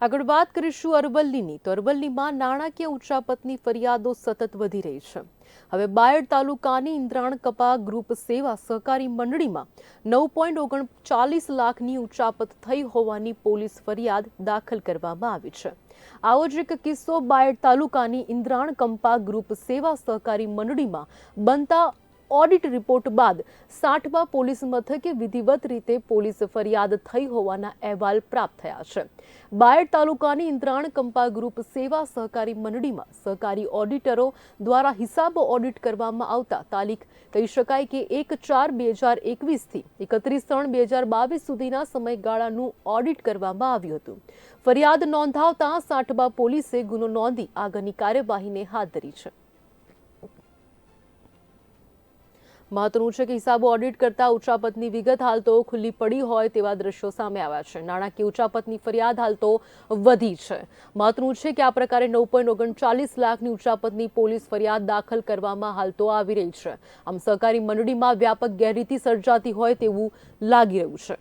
આગળ વાત કરીશું અરવલ્લીની. તો અરવલ્લીમાં નાણાકીય ઉચાપતની ફરિયાદો સતત વધી રહી છે. હવે બાયડ તાલુકાની ઇન્દ્રાણ કપા ગ્રુપ સેવા સહકારી મંડળીમાં નવ પોઈન્ટ ઓગણચાલીસ લાખની ઉચાપત થઈ હોવાની પોલીસ ફરિયાદ દાખલ કરવામાં આવી છે. આવો જ એક કિસ્સો બાયડ તાલુકાની ઇન્દ્રાણ કંપા ગ્રુપ સેવા સહકારી મંડળીમાં બનતા ઓડિટ રિપોર્ટ બાદ સાઠવા પોલીસ મથકે વિધિવત રીતે પોલીસ ફરિયાદ થઈ હોવાના અહેવાલ પ્રાપ્ત થયા છે. બાયડ તાલુકાની ઇન્દ્રાણ કંપા ગ્રુપ સેવા સહકારી મંડળીમાં સહકારી ઓડિટરો દ્વારા હિસાબો ઓડિટ કરવામાં આવતા તારીખ કહી શકાય કે એક ચાર બે હજાર એકવીસથી એકત્રીસ ત્રણ બે હજાર બાવીસ સુધીના સમયગાળાનું ઓડિટ કરવામાં આવ્યું હતું. ફરિયાદ નોંધાવતા સાઠબા પોલીસે ગુનો નોંધી આગળની કાર્યવાહીને હાથ ધરી છે. મહત્વનું છે કે હિસાબો ઓડિટ કરતા ઉચાપતની વિગત હાલ તો ખુલ્લી પડી હોય તેવા દ્રશ્યો સામે આવ્યા છે. નાણાકીય ઉચાપતની ફરિયાદ હાલ તો વધી છે. મહત્વનું છે કે આ પ્રકારે નવ પોઈન્ટ ઓગણચાલીસ લાખની ઉચાપતની પોલીસ ફરિયાદ દાખલ કરવામાં હાલ તો આવી રહી છે. આમ સહકારી મંડળીમાં વ્યાપક ગેરરીતિ સર્જાતી હોય તેવું લાગી રહ્યું છે.